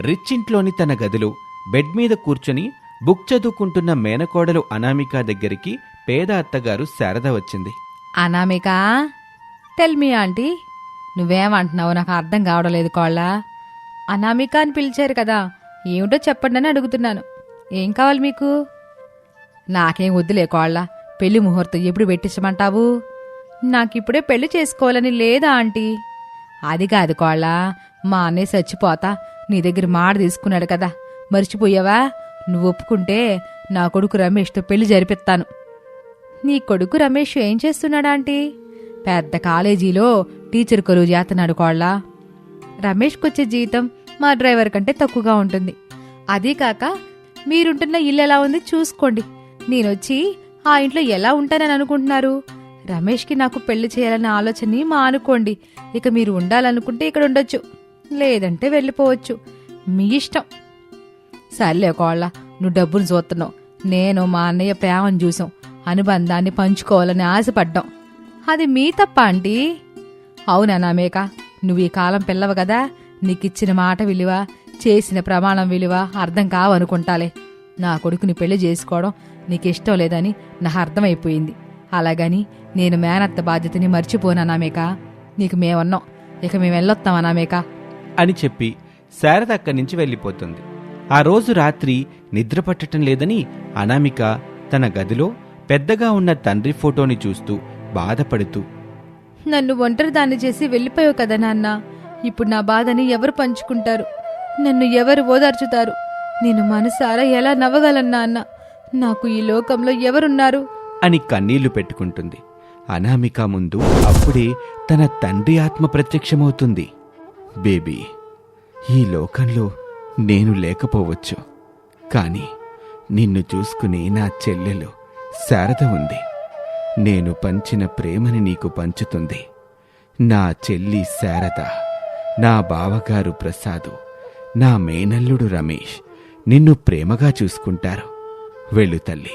Rich ఇంట్లోని తన గదిలో బెడ్ మీద కూర్చొని బుక్ చదువుకుంటున్న మేనకోడలు అనామిక దగ్గరికి పేద అత్తగారు శారద వచ్చింది. అనామిక టెల్ మీ ఆంటీ నువ్వేమంటున్నావు నాకు అర్థం కావడం లేదు కోళ్ళ. అనామిక అని పిలిచారు కదా ఏమిటో చెప్పండి అని అడుగుతున్నాను. ఏం కావాలి మీకు? నాకేం వద్దులే కోళ్ళ పెళ్ళి ముహూర్తం ఎప్పుడు పెట్టించమంటావు? నాకిప్పుడే పెళ్ళి చేసుకోవాలని లేదా ఆంటీ? అది కాదు కోళ్ళ మా అన్నయ్య చచ్చిపోతా నీ దగ్గర మాట తీసుకున్నాడు కదా. మర్చిపోయావా? నువ్వు ఒప్పుకుంటే నా కొడుకు రమేష్తో పెళ్ళి జరిపిస్తాను. నీ కొడుకు రమేష్ ఏం చేస్తున్నాడా ఆంటీ? పెద్ద కాలేజీలో టీచర్ కొలువు చేస్తున్నాడు కోళ్ళ. రమేష్కొచ్చే జీతం మా డ్రైవర్ కంటే తక్కువగా ఉంటుంది. అదీ కాక మీరుంటున్న ఇల్లు ఎలా ఉంది చూసుకోండి. నేనొచ్చి ఆ ఇంట్లో ఎలా ఉంటానని అనుకుంటున్నారు? రమేష్కి నాకు పెళ్ళి చేయాలన్న ఆలోచనని మా అనుకోండి. ఇక మీరు ఉండాలనుకుంటే ఇక్కడ ఉండొచ్చు. లేదంటే వెళ్ళిపోవచ్చు. మీ ఇష్టం. సర్లే కోళ్ళ నువ్వు డబ్బులు చూస్తున్నావు. నేను మా అన్నయ్య ప్రేమను చూసాం అనుబంధాన్ని పంచుకోవాలని ఆశపడ్డాం. అది మీ తప్ప ఆంటీ. అవునా నామేక? నువ్వు ఈ కాలం పిల్లవు కదా. నీకిచ్చిన మాట విలువ చేసిన ప్రమాణం విలువ అర్థం కావనుకుంటాలే. నా కొడుకుని పెళ్ళి చేసుకోవడం నీకు ఇష్టం లేదని నాకు అర్థమైపోయింది. అలాగని నేను మేనత్త బాధ్యతని మర్చిపోనా నామేక? నీకు మేమన్నాం. ఇక మేము వెళ్ళొస్తామా నామేక? అని చెప్పి శారద అక్కడి నుంచి వెళ్ళిపోతుంది. ఆ రోజు రాత్రి నిద్ర పట్టటం లేదని అనామిక తన గదిలో పెద్దగా ఉన్న తండ్రి ఫోటోని చూస్తూ బాధపడుతూ నన్ను ఒంటరి దాన్ని చేసి వెళ్ళిపోయావు కదా నాన్న. ఇప్పుడు నా బాధని ఎవరు పంచుకుంటారు? నన్ను ఎవరు ఓదార్చుతారు? నేను మనసారా ఎలా నవ్వగలన్నా అన్న నాకు ఈ లోకంలో ఎవరున్నారు? అని కన్నీళ్ళు పెట్టుకుంటుంది. అనామిక ముందు అప్పుడే తన తండ్రి ఆత్మ ప్రత్యక్షమవుతుంది. బేబీ ఈ లోకంలో నేను లేకపోవచ్చు. కాని నిన్ను చూసుకునే నా చెల్లెలు శారద ఉంది. నేను పంచిన ప్రేమని నీకు పంచుతుంది. నా చెల్లి శారద నా బావగారు ప్రసాదు నా మేనల్లుడు రమేష్ నిన్ను ప్రేమగా చూసుకుంటారు. వెళ్ళు తల్లి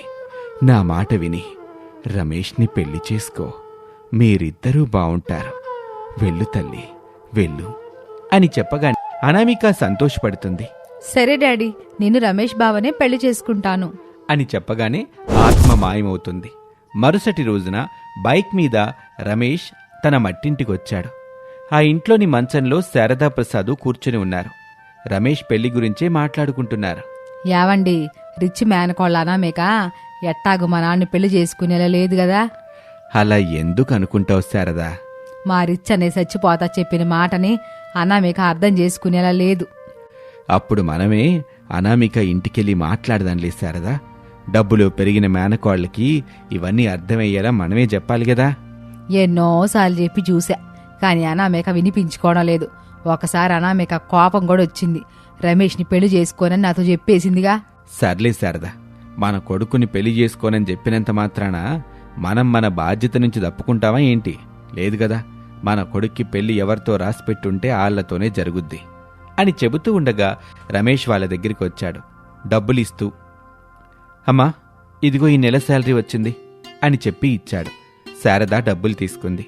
నా మాట విని రమేష్ని పెళ్ళి చేసుకో. మీరిద్దరూ బావుంటారు. వెళ్ళు తల్లి వెళ్ళు. అని చెప్పగానే అనామిక సంతోషపడుతుంది. సరే డాడీ నేను రమేష్ బావనే పెళ్ళి చేసుకుంటాను. అని చెప్పగానే ఆత్మ మాయమవుతుంది. మరుసటి రోజున బైక్ మీద రమేష్ తన మట్టింటికొచ్చాడు. ఆ ఇంట్లోని మంచంలో శారదా ప్రసాదు కూర్చుని ఉన్నారు. రమేష్ పెళ్ళి గురించే మాట్లాడుకుంటున్నారు. యావండి రిచ్ మేనకోళ్ళనా మేక? ఎట్టాగు మా నాన్న పెళ్ళి చేసుకునేలా లేదు కదా అలా ఎందుకు అనుకుంటావు శారదా? మా రిచ్ అనే చచ్చిపోతా చెప్పిన మాటని అనామిక అర్థం చేసుకునేలా లేదు. అప్పుడు మనమే అనామిక ఇంటికెళ్ళి మాట్లాడదాంలే శారదా. డబ్బులు పెరిగిన మేనకోళ్ళకి ఇవన్నీ అర్థమయ్యేలా మనమే చెప్పాలి కదా ఎన్నోసార్లు చెప్పి చూసా కానీ అనామిక వినిపించుకోవడం లేదు. ఒకసారి అనామిక కోపం కూడా వచ్చింది. రమేష్ని పెళ్ళి చేసుకోనని నాతో చెప్పేసిందిగా. సర్లే శారదా మన కొడుకుని పెళ్ళి చేసుకోనని చెప్పినంత మాత్రాన మనం మన బాధ్యత నుంచి తప్పుకుంటావా ఏంటి? లేదు కదా మన కొడుక్కి పెళ్ళి ఎవరితో రాసిపెట్టుంటే ఆళ్ళతోనే జరుగుద్ది అని చెబుతూ ఉండగా రమేష్ వాళ్ళ దగ్గరికి వచ్చాడు. డబ్బులిస్తూ అమ్మా ఇదిగో ఈ నెల శాలరీ వచ్చింది అని చెప్పి ఇచ్చాడు. శారద డబ్బులు తీసుకుంది.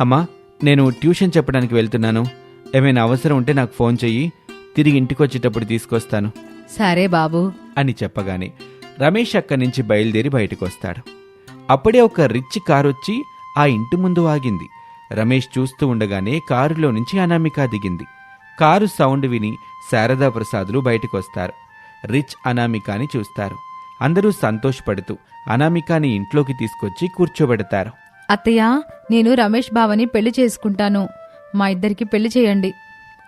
అమ్మా నేను ట్యూషన్ చెప్పడానికి వెళ్తున్నాను. ఏమైనా అవసరం ఉంటే నాకు ఫోన్ చెయ్యి. తిరిగి ఇంటికి వచ్చేటప్పుడు తీసుకొస్తాను సరే బాబు. అని చెప్పగానే రమేష్ అక్కడి నుంచి బయలుదేరి బయటకు వస్తాడు అప్పుడే ఒక రిచ్ కారు వచ్చి ఆ ఇంటి ముందు ఆగింది. రమేష్ చూస్తూ ఉండగానే కారులో నుంచి అనామిక దిగింది. కారు సౌండ్ విని శారదా ప్రసాదులు బయటకు వస్తారు రిచ్ అనామికాని చూస్తారు. అందరూ సంతోషపడుతూ అనామికాని ఇంట్లోకి తీసుకొచ్చి కూర్చోబెడతారు. అత్తయ్య నేను రమేష్ బావని పెళ్ళి చేసుకుంటాను. మా ఇద్దరికి పెళ్ళి చేయండి.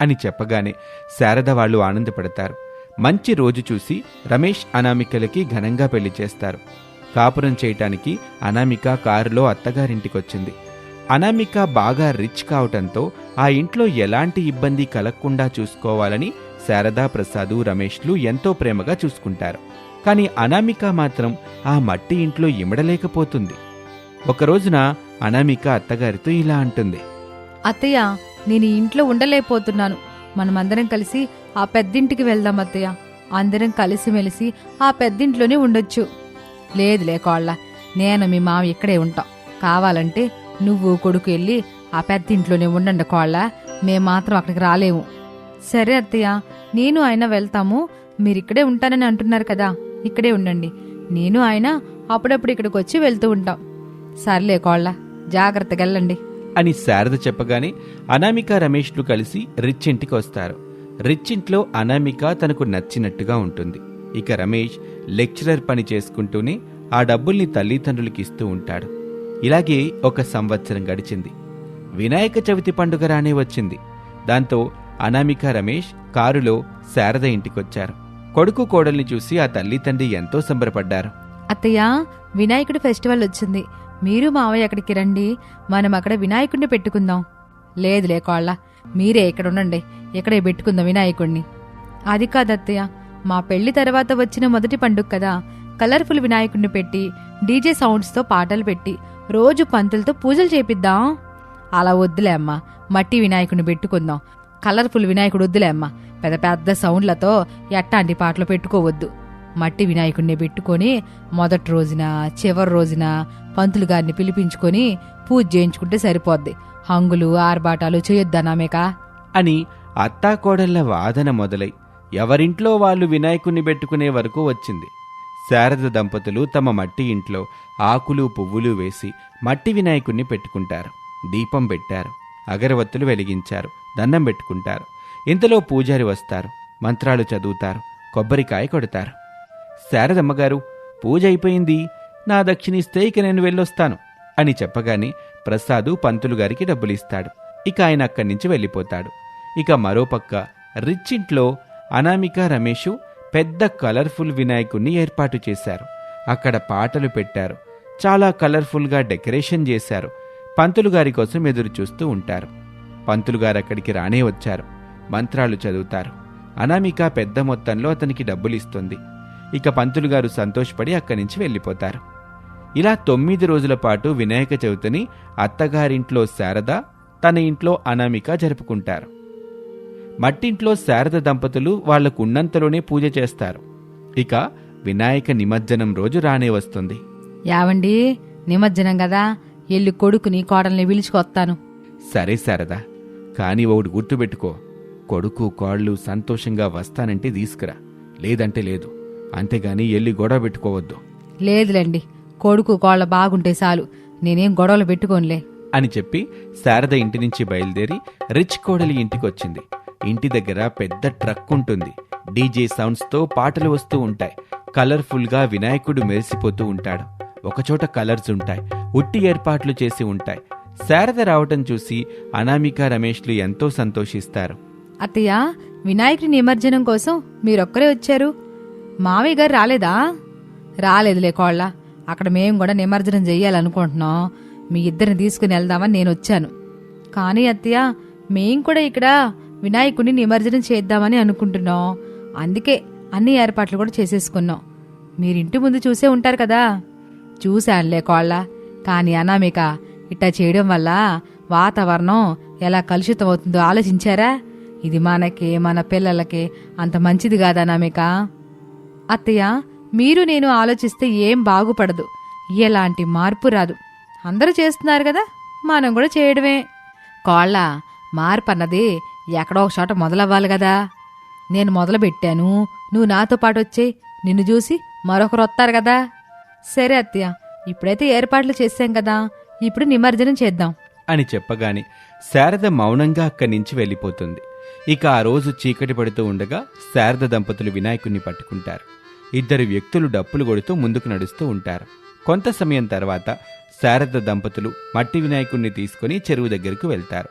అని చెప్పగానే శారద వాళ్ళు ఆనందపడతారు. మంచి రోజు చూసి రమేష్ అనామికలకి ఘనంగా పెళ్ళి చేస్తారు. కాపురం చేయటానికి అనామిక కారులో అత్తగారింటికొచ్చింది. అనామిక బాగా రిచ్ కావటంతో ఆ ఇంట్లో ఎలాంటి ఇబ్బంది కలగకుండా చూసుకోవాలని శారదా ప్రసాదు రమేష్లు ఎంతో ప్రేమగా చూసుకుంటారు. కానీ అనామిక మాత్రం ఆ మట్టి ఇంట్లో ఇమడలేకపోతుంది. ఒకరోజున అనామిక అత్తగారితో ఇలా అంటుంది. అత్తయ్య నేను ఈ ఇంట్లో ఉండలేకపోతున్నాను. మనమందరం కలిసి ఆ పెద్దింటికి వెళ్దాం అత్తయ్య. అందరం కలిసిమెలిసి ఆ పెద్దింట్లోనే ఉండొచ్చు. లేదులే కోళ్ళ నేను మీ మామ ఇక్కడే ఉంటాం. కావాలంటే నువ్వు కొడుకు వెళ్ళి ఆ పెద్ద ఇంట్లోనే ఉండండి కోళ్ళ. మేం మాత్రం అక్కడికి రాలేము. సరే అత్తయ్య నేను ఆయన వెళ్తాము. మీరు ఇక్కడే ఉంటానని అంటున్నారు కదా ఇక్కడే ఉండండి. నేను ఆయన అప్పుడప్పుడు ఇక్కడికి వచ్చి వెళ్తూ ఉంటాం. సర్లే కోళ్ళ జాగ్రత్తగా వెళ్ళండి. అని శారద చెప్పగానే అనామిక రమేష్లు కలిసి రిచ్ ఇంటికి వస్తారు. రిచ్ ఇంట్లో అనామిక తనకు నచ్చినట్టుగా ఉంటుంది. ఇక రమేష్ లెక్చరర్ పని చేసుకుంటూనే ఆ డబ్బుల్ని తల్లిదండ్రులకి ఇస్తూ ఉంటాడు. ఇలాగే ఒక సంవత్సరం గడిచింది. వినాయక చవితి పండుగ రానే వచ్చింది. దాంతో అనామిక రమేష్ కారులో శారద ఇంటికొచ్చారు. కొడుకు కోడల్ని చూసి ఆ తల్లి తండ్రి ఎంతో సంబరపడ్డారు. అత్తయ్య వినాయకుడి ఫెస్టివల్ వచ్చింది. మీరు మావయ్య అక్కడికి రండి. మనం అక్కడ వినాయకుడిని పెట్టుకుందాం. లేదులే కోళ్ళ. మీరే ఇక్కడ ఉండండి ఇక్కడే పెట్టుకుందాం వినాయకుడిని. అది కాదత్తయ్య. మా పెళ్ళి తర్వాత వచ్చిన మొదటి పండుగ కదా. కలర్ఫుల్ వినాయకుడిని పెట్టి డీజే సౌండ్స్తో పాటలు పెట్టి రోజు పంతులతో పూజలు చేపిద్దాం. అలా వద్దులే అమ్మా మట్టి వినాయకుడిని పెట్టుకుందాం. కలర్ఫుల్ వినాయకుడు వద్దులే అమ్మా పెద్ద పెద్ద సౌండ్లతో ఎట్టాంటి పాటలు పెట్టుకోవద్దు. మట్టి వినాయకుడిని పెట్టుకొని మొదటి రోజున చివరి రోజున పంతులు గారిని పిలిపించుకొని పూజ చేయించుకుంటే సరిపోద్ది. హంగులు ఆర్బాటాలు చేయొద్దనామేక అని అత్తాకోడళ్ళ వాదన మొదలై ఎవరింట్లో వాళ్ళు వినాయకుణ్ణి పెట్టుకునే వరకు వచ్చింది. శారద దంపతులు తమ మట్టి ఇంట్లో ఆకులు పువ్వులు వేసి మట్టి వినాయకుణ్ణి పెట్టుకుంటారు. దీపం పెట్టారు. అగరవత్తులు వెలిగించారు. దండం పెట్టుకుంటారు. ఇంతలో పూజారి వస్తారు. మంత్రాలు చదువుతారు. కొబ్బరికాయ కొడతారు. శారదమ్మగారు పూజ అయిపోయింది. నా దక్షిణిస్తే ఇక నేను వెళ్ళొస్తాను అని చెప్పగానే ప్రసాదు పంతులు గారికి డబ్బులిస్తాడు. ఇక ఆయన అక్కడి నుంచి వెళ్ళిపోతాడు. ఇక మరోపక్క రిచ్ ఇంట్లో అనామిక రమేషు పెద్ద కలర్ఫుల్ వినాయకుణ్ణి ఏర్పాటు చేశారు. అక్కడ పాటలు పెట్టారు. చాలా కలర్ఫుల్గా డెకరేషన్ చేశారు. పంతులు గారి కోసం ఎదురు చూస్తూ ఉంటారు. పంతులు గారు అక్కడికి రానే వచ్చారు. మంత్రాలు చదువుతారు. అనామిక పెద్ద మొత్తంలో అతనికి డబ్బులిస్తుంది ఇక పంతులు గారు సంతోషపడి అక్కడి నుంచి వెళ్ళిపోతారు. ఇలా తొమ్మిది రోజుల పాటు వినాయక చవితిని అత్తగారింట్లో శారద తన ఇంట్లో అనామిక జరుపుకుంటారు. మట్టింట్లో శారద దంపతులు వాళ్ళకు ఉన్నంతలోనే పూజ చేస్తారు. ఇక వినాయక నిమజ్జనం రోజు రానే వస్తుంది. యావండి నిమజ్జనం కదా ఎల్లి కొడుకుని కోడల్ని పిలుచుకొస్తాను. సరే శారదా కాని ఒకటి గుర్తుపెట్టుకో. కొడుకు కోళ్ళు సంతోషంగా వస్తానంటే తీసుకురా. లేదంటే లేదు. అంతేగాని ఎల్లి గొడవ పెట్టుకోవద్దు. లేదులేండి కొడుకు కోళ్ళ బాగుంటే చాలు. నేనేం గొడవలు పెట్టుకోనులే. అని చెప్పి శారద ఇంటి నుంచి బయలుదేరి రిచ్ కోడలి ఇంటికొచ్చింది. ఇంటి దగ్గర పెద్ద ట్రక్ ఉంటుంది. డీజే సౌండ్స్తో పాటలు వస్తూ ఉంటాయి. కలర్ఫుల్గా వినాయకుడు మెరిసిపోతూ ఉంటాడు. ఒకచోట కలర్స్ ఉంటాయి. ఉట్టి ఏర్పాట్లు చేసి ఉంటాయి. శారద రావటం చూసి అనామిక రమేష్లు ఎంతో సంతోషిస్తారు. అత్తయ్య వినాయకుడి నిమజ్జనం కోసం మీరొక్కరే వచ్చారు? మావయ్య గారు రాలేదా? రాలేదులే కోళ్ళ. అక్కడ మేము కూడా నిమజ్జనం చెయ్యాలనుకుంటున్నాం మీ ఇద్దరిని తీసుకుని వెళ్దామని నేను వచ్చాను. కానీ అత్తయ్య మేం కూడా ఇక్కడ వినాయకుడిని నిమజ్జనం చేద్దామని అనుకుంటున్నాం. అందుకే అన్ని ఏర్పాట్లు కూడా చేసేసుకున్నాం. మీరింటి ముందు చూసే ఉంటారు కదా? చూశానులే కోళ్ళ. కానీ అనామిక ఇట్టా చేయడం వల్ల వాతావరణం ఎలా కలుషితం అవుతుందో ఆలోచించారా? ఇది మనకి మన పిల్లలకి అంత మంచిది కాదా అనామిక? అత్తయ్య మీరు నేను ఆలోచిస్తే ఏం బాగుపడదు. ఎలాంటి మార్పు రాదు. అందరూ చేస్తున్నారు కదా? మనం కూడా చేయడమే. కోళ్ళ మార్పు అన్నది ఎక్కడో ఒక చోట మొదలవ్వాలి కదా. నేను మొదలుపెట్టాను. నువ్వు నాతో పాటు వచ్చే నిన్ను చూసి మరొకరు వస్తారు కదా. సరే అత్తయ్య ఇప్పుడైతే ఏర్పాట్లు చేశాం కదా. ఇప్పుడు నిమజ్జనం చేద్దాం. అని చెప్పగానే శారద మౌనంగా అక్కడి నుంచి వెళ్ళిపోతుంది. ఇక ఆ రోజు చీకటి పడుతూ ఉండగా శారద దంపతులు వినాయకుణ్ణి పట్టుకుంటారు. ఇద్దరు వ్యక్తులు డప్పులు కొడుతూ ముందుకు నడుస్తూ ఉంటారు. కొంత సమయం తర్వాత శారద దంపతులు మట్టి వినాయకుణ్ణి తీసుకుని చెరువు దగ్గరకు వెళ్తారు.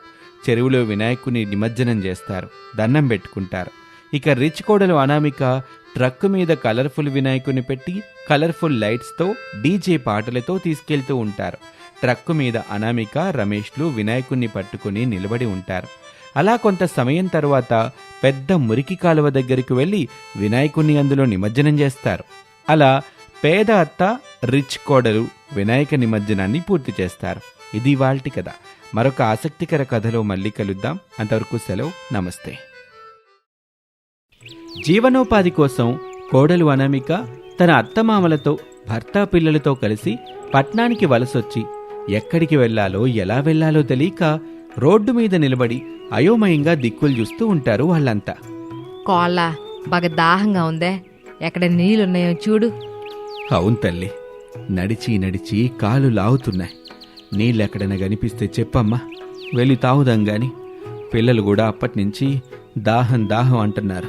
చెరువులో వినాయకుని నిమజ్జనం చేస్తారు దండం పెట్టుకుంటారు. ఇక రిచ్ కోడలు అనామిక ట్రక్ మీద కలర్ఫుల్ వినాయకుని పెట్టి కలర్ఫుల్ లైట్స్తో డీజే పాటలతో తీసుకెళ్తూ ఉంటారు. ట్రక్కు మీద అనామిక రమేష్లు వినాయకుణ్ణి పట్టుకుని నిలబడి ఉంటారు. అలా కొంత సమయం తరువాత పెద్ద మురికి కాలువ దగ్గరికి వెళ్ళి వినాయకుణ్ణి అందులో నిమజ్జనం చేస్తారు. అలా పేద అత్త రిచ్ కోడలు వినాయక నిమజ్జనాన్ని పూర్తి చేస్తారు. ఇది వాల్టి కథ. మరొక ఆసక్తికర కథలో మళ్ళీ కలుద్దాం. అంతవరకు సెలవు. నమస్తే. జీవనోపాధి కోసం కోడలు అనామిక తన అత్తమామలతో భర్త పిల్లలతో కలిసి పట్నానికి వలసొచ్చి ఎక్కడికి వెళ్ళాలో ఎలా వెళ్ళాలో తెలియక రోడ్డు మీద నిలబడి అయోమయంగా దిక్కులు చూస్తూ ఉంటారు వాళ్ళంతా. కోళ్ళ బాగా దాహంగా ఉందే. ఎక్కడ నీళ్ళున్నాయో చూడు. అవును తల్లి. నడిచి నడిచి కాలు లాగుతున్నాయి. నీళ్ళెక్కడైనా కనిపిస్తే చెప్పమ్మా. వెళ్ళి తాగుదాం గాని. పిల్లలు కూడా అప్పటినుంచి దాహం దాహం అంటున్నారు.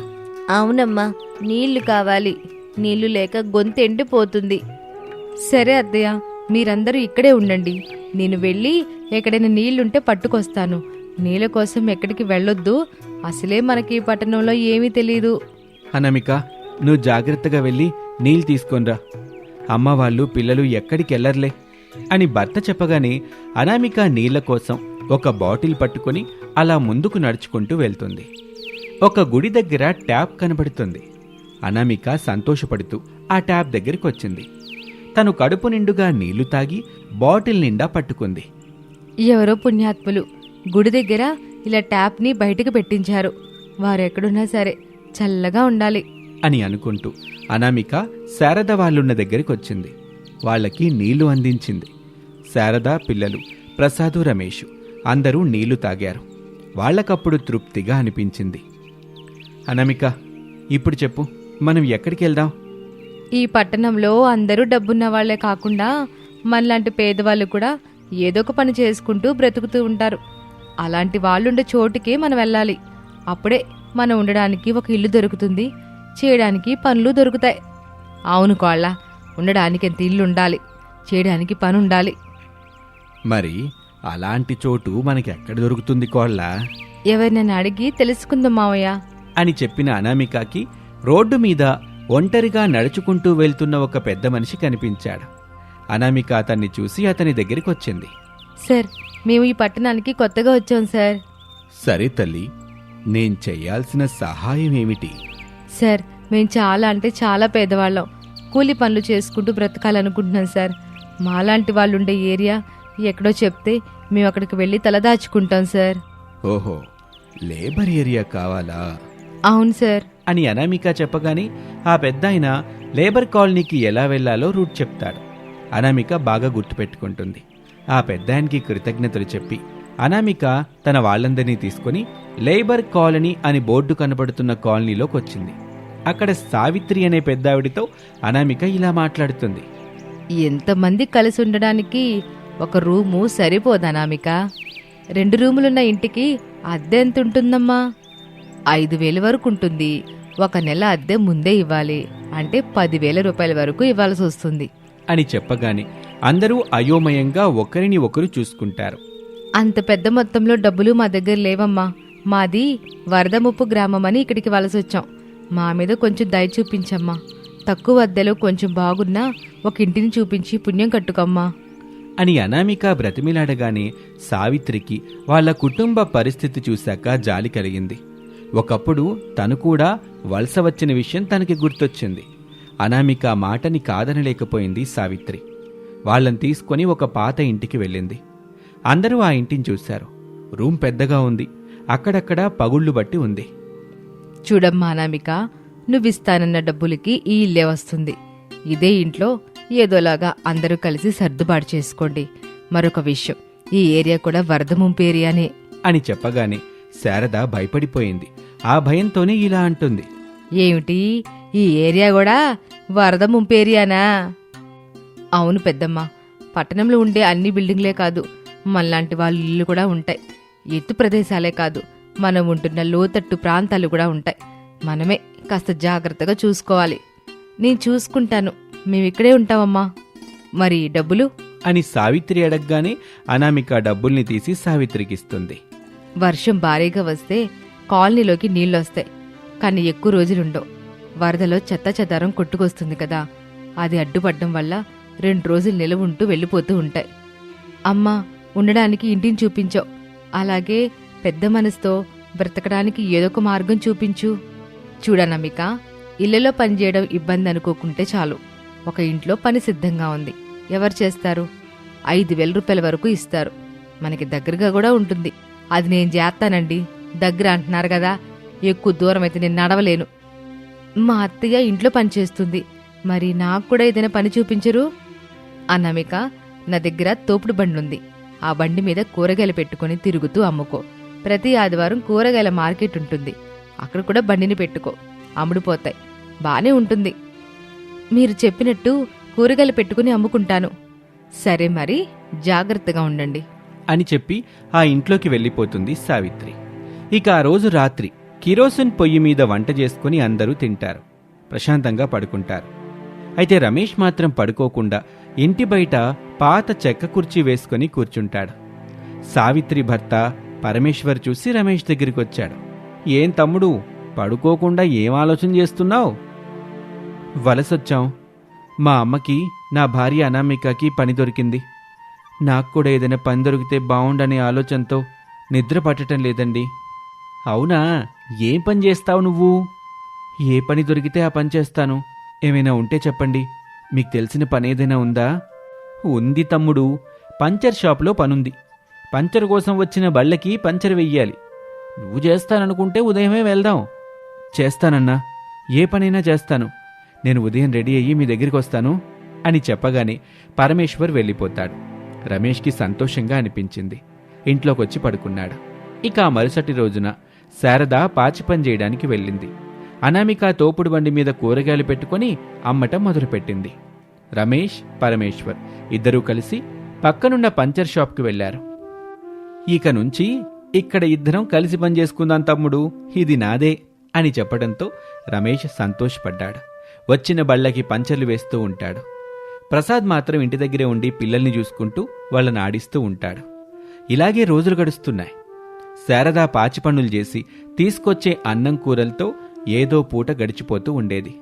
అవునమ్మా నీళ్ళు కావాలి. నీళ్ళు లేక గొంతు ఎండిపోతుంది. సరే అత్తయ్య మీరందరూ ఇక్కడే ఉండండి. నేను వెళ్ళి ఎక్కడైనా నీళ్ళుంటే పట్టుకొస్తాను. నీళ్ళ కోసం ఎక్కడికి వెళ్ళొద్దు. అసలే మనకి ఈ పట్టణంలో ఏమీ తెలీదు. అనామిక నువ్వు జాగ్రత్తగా వెళ్ళి నీళ్ళు తీసుకొనిరా. అమ్మ వాళ్ళు పిల్లలు ఎక్కడికి వెళ్ళర్లే అని భర్త చెప్పగానే అనామిక నీళ్ళ కోసం ఒక బాటిల్ పట్టుకొని అలా ముందుకు నడుచుకుంటూ వెళ్తుంది. ఒక గుడి దగ్గర ట్యాప్ కనబడుతుంది. అనామిక సంతోషపడుతూ ఆ ట్యాప్ దగ్గరికి వచ్చింది తను కడుపు నిండుగా నీళ్ళు తాగి బాటిల్ నిండా పట్టుకుంది. ఎవరో పుణ్యాత్ములు గుడి దగ్గర ఇలా ట్యాప్ని బయటకు పెట్టించారు. వారెక్కడున్నా సరే చల్లగా ఉండాలి. అని అనుకుంటూ అనామిక శారద వాళ్ళున్న దగ్గరికి వచ్చింది వాళ్ళకి నీళ్ళు అందించింది. శారద పిల్లలు ప్రసాదు రమేష్ అందరూ నీళ్ళు తాగారు. వాళ్ళకప్పుడు తృప్తిగా అనిపించింది. అనమిక ఇప్పుడు చెప్పు మనం ఎక్కడికి వెళ్దాం? ఈ పట్టణంలో అందరూ డబ్బున్న వాళ్ళే కాకుండా మనలాంటి పేదవాళ్ళు కూడా ఏదో ఒక పని చేసుకుంటూ బ్రతుకుతూ ఉంటారు. అలాంటి వాళ్ళుండే చోటుకే మనం వెళ్ళాలి. అప్పుడే మనం ఉండడానికి ఒక ఇల్లు దొరుకుతుంది. చేయడానికి పనులు దొరుకుతాయి. అవును కోళ్ళ ఉండడానికి ఎంత ఇల్లు ఉండాలి చేయడానికి పని ఉండాలి మరి అలాంటి చోటు మనకి ఎక్కడ దొరుకుతుంది కోళ్ళ? ఎవరినైనా అడిగి తెలుసుకుందాం మావయ్య. అని చెప్పిన అనామికకి రోడ్డు మీద ఒంటరిగా నడుచుకుంటూ వెళ్తున్న ఒక పెద్ద మనిషి కనిపించాడు. అనామిక అతన్ని చూసి అతని దగ్గరికి వచ్చింది సార్ మేము ఈ పట్టణానికి కొత్తగా వచ్చాం సార్. సరే తల్లి నేను చెయ్యాల్సిన సహాయం ఏమిటి? సార్ మేము చాలా అంటే చాలా పేదవాళ్ళం. కూలి పనులు చేసుకుంటూ బ్రతకాలనుకుంటున్నాం సార్. మాలాంటి వాళ్ళు ఉండే ఏరియా ఎక్కడో చెప్తే మేము అక్కడికి వెళ్ళి తలదాచుకుంటాం సార్. ఓహో లేబర్ ఏరియా కావాలా? అవును సార్. అని అనామిక చెప్పగానే ఆ పెద్దాయన లేబర్ కాలనీకి ఎలా వెళ్ళాలో రూట్ చెప్తాడు. అనామిక బాగా గుర్తుపెట్టుకుంటుంది. ఆ పెద్దాయనికి కృతజ్ఞతలు చెప్పి అనామిక తన వాళ్ళందరినీ తీసుకుని లేబర్ కాలనీ అని బోర్డు కనబడుతున్న కాలనీలోకి వచ్చింది అక్కడ సావిత్రి అనే పెద్దావిడితో అనామిక ఇలా మాట్లాడుతుంది. ఎంతమంది కలిసి ఉండడానికి ఒక రూము సరిపోదనామిక రెండు రూములున్న ఇంటికి అద్దె ఎంత ఉంటుందమ్మా ఐదు వేల వరకు ఉంటుంది. ఒక నెల అద్దె ముందే ఇవ్వాలి. అంటే పదివేల రూపాయల వరకు ఇవ్వాల్సి వస్తుంది. అని చెప్పగానే అందరూ అయోమయంగా ఒకరిని ఒకరు చూసుకుంటారు. అంత పెద్ద మొత్తంలో డబ్బులు మా దగ్గర లేవమ్మా. మాది వరద ముప్పు గ్రామం అని ఇక్కడికి వలస వచ్చాం. మా మీద కొంచెం దయ చూపించమ్మా. తక్కువ అద్దెలో కొంచెం బాగున్నా ఒక ఇంటిని చూపించి పుణ్యం కట్టుకోమ్మా. అని అనామిక బ్రతిమిలాడగానే సావిత్రికి వాళ్ళ కుటుంబ పరిస్థితి చూశాక జాలి కలిగింది. ఒకప్పుడు తను కూడా వలస వచ్చిన విషయం తనకి గుర్తొచ్చింది. అనామిక మాటని కాదనలేకపోయింది సావిత్రి. వాళ్ళని తీసుకొని ఒక పాత ఇంటికి వెళ్ళింది. అందరూ ఆ ఇంటిని చూశారు. రూమ్ పెద్దగా ఉంది. అక్కడక్కడ పగుళ్ళు బట్టి ఉంది. చూడమ్మా అనామిక నువ్విస్తానన్న డబ్బులకి ఈ ఇల్లే వస్తుంది. ఇదే ఇంట్లో ఏదోలాగా అందరూ కలిసి సర్దుబాటు చేసుకోండి. మరొక విషయం ఈ ఏరియా కూడా వరద ముంపు ఏరియానే. అని చెప్పగానే శారద భయపడిపోయింది. ఆ భయంతోనే ఇలా అంటుంది. ఏమిటి? ఈ ఏరియా కూడా వరద ముంపు ఏరియానా? అవును పెద్దమ్మ పట్టణంలో ఉండే అన్ని బిల్డింగ్లే కాదు మనలాంటి వాళ్ళ ఇల్లు కూడా ఉంటాయి. ఎత్తు ప్రదేశాలే కాదు మనం ఉంటున్న లోతట్టు ప్రాంతాలు కూడా ఉంటాయి. మనమే కాస్త జాగ్రత్తగా చూసుకోవాలి. నేను చూసుకుంటాను. మేమిక్కడే ఉంటామమ్మా. మరి డబ్బులు? అని సావిత్రి అడగగానే అనామిక డబ్బుల్ని తీసి సావిత్రికిస్తుంది. వర్షం భారీగా వస్తే కాలనీలోకి నీళ్ళొస్తాయి కానీ ఎక్కువ రోజులుండవు వరదలో చెత్త చెదారం కొట్టుకొస్తుంది కదా. అది అడ్డుపడడం వల్ల రెండు రోజులు నిలవుంటూ వెళ్ళిపోతూ ఉంటాయి. అమ్మా ఉండడానికి ఇంటిని చూపించావు. అలాగే పెద్ద మనసుతో బ్రతకడానికి ఏదొక మార్గం చూపించు. చూడనమిక ఇళ్ళలో పనిచేయడం ఇబ్బంది అనుకోకుంటే చాలు. ఒక ఇంట్లో పని సిద్ధంగా ఉంది. ఎవరు చేస్తారు? ఐదు వేల రూపాయల వరకు ఇస్తారు. మనకి దగ్గరగా కూడా ఉంటుంది. అది నేను చేస్తానండి. దగ్గర అంటున్నారు కదా. ఎక్కువ దూరం అయితే నేను నడవలేను. మా అత్తయ్య ఇంట్లో పనిచేస్తుంది మరి నాకు కూడా ఏదైనా పని చూపించరు? అన్నమిక నా దగ్గర తోపుడు బండి ఉంది ఆ బండి మీద కూరగాయలు పెట్టుకొని తిరుగుతూ అమ్ముకో. ప్రతి ఆదివారం కూరగాయల మార్కెట్ ఉంటుంది. అక్కడ కూడా బండిని పెట్టుకో. అమ్ముడుపోతాయి బానే ఉంటుంది. మీరు చెప్పినట్టు కూరగాయలు పెట్టుకుని అమ్ముకుంటాను. సరే మరి జాగ్రత్తగా ఉండండి. అని చెప్పి ఆ ఇంట్లోకి వెళ్ళిపోతుంది సావిత్రి. ఇక ఆ రోజు రాత్రి కిరోసిన్ పొయ్యి మీద వంట చేసుకుని అందరూ తింటారు. ప్రశాంతంగా పడుకుంటారు. అయితే రమేష్ మాత్రం పడుకోకుండా ఇంటి బయట పాత చెక్క కుర్చీ వేసుకుని కూర్చుంటాడు. సావిత్రి భర్త పరమేశ్వర్ చూసి రమేష్ దగ్గరికి వచ్చాడు ఏం తమ్ముడు పడుకోకుండా ఏం ఆలోచన చేస్తున్నావు? వలసొచ్చాం. మా అమ్మకి నా భార్య అనామికకి పని దొరికింది. నాకు కూడా ఏదైనా పని దొరికితే బాగుండనే ఆలోచనతో నిద్ర పట్టడం లేదండి. అవునా? ఏం పని చేస్తావు నువ్వు? ఏ పని దొరికితే ఆ పని చేస్తాను. ఏమైనా ఉంటే చెప్పండి. మీకు తెలిసిన పని ఏదైనా ఉందా? ఉంది తమ్ముడు. పంచర్ షాప్లో పనుంది. పంచర్ కోసం వచ్చిన బళ్ళకి పంచర్ వెయ్యాలి. నువ్వు చేస్తాననుకుంటే ఉదయమే వెళ్దాం. చేస్తానన్నా ఏ పనైనా చేస్తాను. నేను ఉదయం రెడీ అయ్యి మీ దగ్గరికి వస్తాను అని చెప్పగానే పరమేశ్వర్ వెళ్ళిపోతాడు. రమేష్కి సంతోషంగా అనిపించింది. ఇంట్లోకొచ్చి పడుకున్నాడు. ఇక ఆ మరుసటి రోజున శారద పాచి పని చేయడానికి వెళ్ళింది. అనామిక తోపుడు బండి మీద కూరగాయలు పెట్టుకొని అమ్మటం మొదలుపెట్టింది. రమేష్ పరమేశ్వర్ ఇద్దరూ కలిసి పక్కనున్న పంచర్ షాప్కి వెళ్ళారు ఇక నుంచి ఇక్కడ ఇద్దరం కలిసి పనిచేసుకుందాం తమ్ముడు ఇది నాదే అని చెప్పడంతో రమేష్ సంతోషపడ్డాడు. వచ్చిన బళ్ళకి పంచర్లు వేస్తూ ఉంటాడు. ప్రసాద్ మాత్రం ఇంటి దగ్గరే ఉండి పిల్లల్ని చూసుకుంటూ వాళ్ళని ఆడిస్తూ ఉంటాడు. ఇలాగే రోజులు గడుస్తున్నాయి. శారదా పాచి పనులు చేసి తీసుకొచ్చే అన్నం కూరలతో ఏదో పూట గడిచిపోతూ ఉండేది.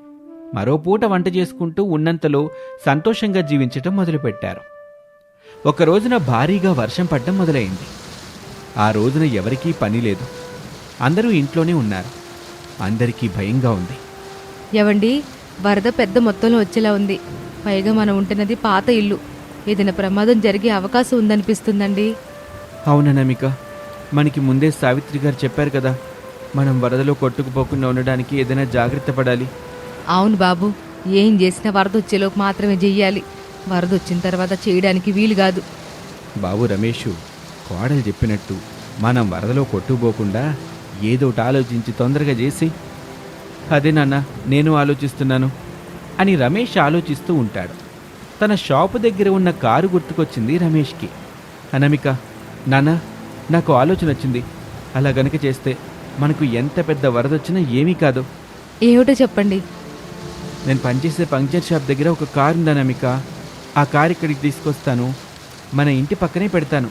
మరో పూట వంట చేసుకుంటూ ఉన్నంతలో సంతోషంగా జీవించటం మొదలుపెట్టారు. ఒక రోజున భారీగా వర్షం పడ్డం మొదలైంది. ఆ రోజున ఎవరికీ పని లేదు. అందరూ ఇంట్లోనే ఉన్నారు. అందరికీ భయంగా ఉంది. ఏవండి వరద పెద్ద మొత్తంలో వచ్చేలా ఉంది. పైగా మనం ఉంటున్నది పాత ఇల్లు. ఏదైనా ప్రమాదం జరిగే అవకాశం ఉందనిపిస్తుందండి. అవుననమిక మనకి ముందే సావిత్రి గారు చెప్పారు కదా మనం వరదలో కొట్టుకుపోకుండా ఉండడానికి ఏదైనా జాగ్రత్త పడాలి. అవును బాబు ఏం చేసినా వరద వచ్చేలోపు మాత్రమే చెయ్యాలి. వరద వచ్చిన తర్వాత చేయడానికి వీలు కాదు. బాబు రమేషు కోడలు చెప్పినట్టు మనం వరదలో కొట్టుకుపోకుండా ఏదోటి ఆలోచించి తొందరగా చేసి అదే నాన్న నేను ఆలోచిస్తున్నాను అని రమేష్ ఆలోచిస్తూ ఉంటాడు. తన షాపు దగ్గర ఉన్న కారు గుర్తుకొచ్చింది రమేష్కి. అనమిక నాన్న నాకు ఆలోచన వచ్చింది. అలా గనక చేస్తే మనకు ఎంత పెద్ద వరదొచ్చినా ఏమీ కాదు. ఏమిటో చెప్పండి. నేను పనిచేసే పంక్చర్ షాప్ దగ్గర ఒక కారు ఉంది అనామిక. ఆ కారు ఇక్కడికి తీసుకొస్తాను. మన ఇంటి పక్కనే పెడతాను.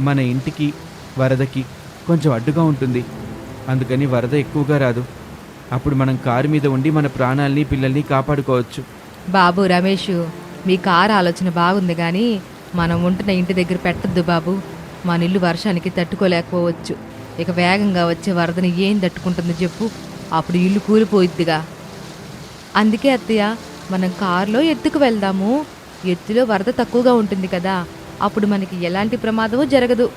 మన ఇంటికి వరదకి కొంచెం అడ్డుగా ఉంటుంది. అందుకని వరద ఎక్కువగా రాదు. అప్పుడు మనం కారు మీద ఉండి మన ప్రాణాల్ని పిల్లల్ని కాపాడుకోవచ్చు. బాబు రమేష్ మీ కారు ఆలోచన బాగుంది కానీ మనం ఉంటున్న ఇంటి దగ్గర పెట్టద్దు బాబు. మన ఇల్లు వర్షానికి తట్టుకోలేకపోవచ్చు. ఇక వేగంగా వచ్చే వరదని ఏం తట్టుకుంటుందో చెప్పు. అప్పుడు ఇల్లు కూలిపోయిద్దిగా. అందుకే అత్తయ్య మనం కారులో ఎత్తుకు వెళ్దాము. ఎత్తులో వరద తక్కువగా ఉంటుంది కదా. అప్పుడు మనకి ఎలాంటి ప్రమాదమూ జరగదు.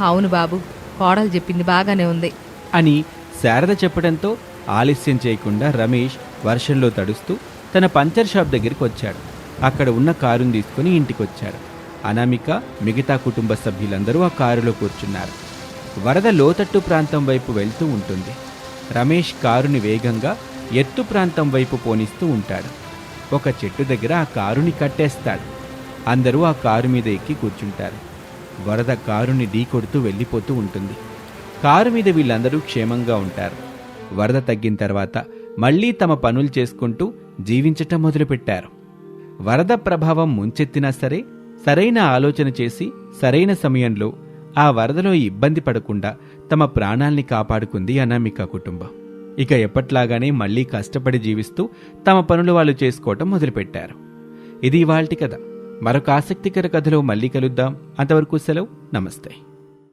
అవును బాబు కోడలు చెప్పింది బాగానే ఉంది. అని శారద చెప్పడంతో ఆలస్యం చేయకుండా రమేష్ వర్షంలో తడుస్తూ తన పంచర్ షాప్ దగ్గరికి వచ్చాడు. అక్కడ ఉన్న కారుని తీసుకుని ఇంటికొచ్చాడు. అనామిక మిగతా కుటుంబ సభ్యులందరూ ఆ కారులో కూర్చున్నారు. వరద లోతట్టు ప్రాంతం వైపు వెళ్తూ ఉంటుంది. రమేష్ కారుని వేగంగా ఎత్తు ప్రాంతం వైపు పోనిస్తూ ఉంటాడు. ఒక చెట్టు దగ్గర ఆ కారుని కట్టేస్తాడు. అందరూ ఆ కారు మీద ఎక్కి కూర్చుంటారు. వరద కారుని ఢీకొడుతూ వెళ్ళిపోతూ ఉంటుంది. కారు మీద వీళ్ళందరూ క్షేమంగా ఉంటారు. వరద తగ్గిన తర్వాత మళ్ళీ తమ పనులు చేసుకుంటూ జీవించటం మొదలుపెట్టారు. వరద ప్రభావం ముంచెత్తినా సరే సరైన ఆలోచన చేసి సరైన సమయంలో ఆ వరదలో ఇబ్బంది పడకుండా తమ ప్రాణాల్ని కాపాడుకుంది అనామిక కుటుంబం. ఇక ఎప్పట్లాగానే మళ్ళీ కష్టపడి జీవిస్తూ తమ పనులు వాళ్ళు చేసుకోవటం మొదలుపెట్టారు. ఇది ఇవాల్టి కథ. మరొక ఆసక్తికర కథలో మళ్ళీ కలుద్దాం. అంతవరకు సెలవు. నమస్తే.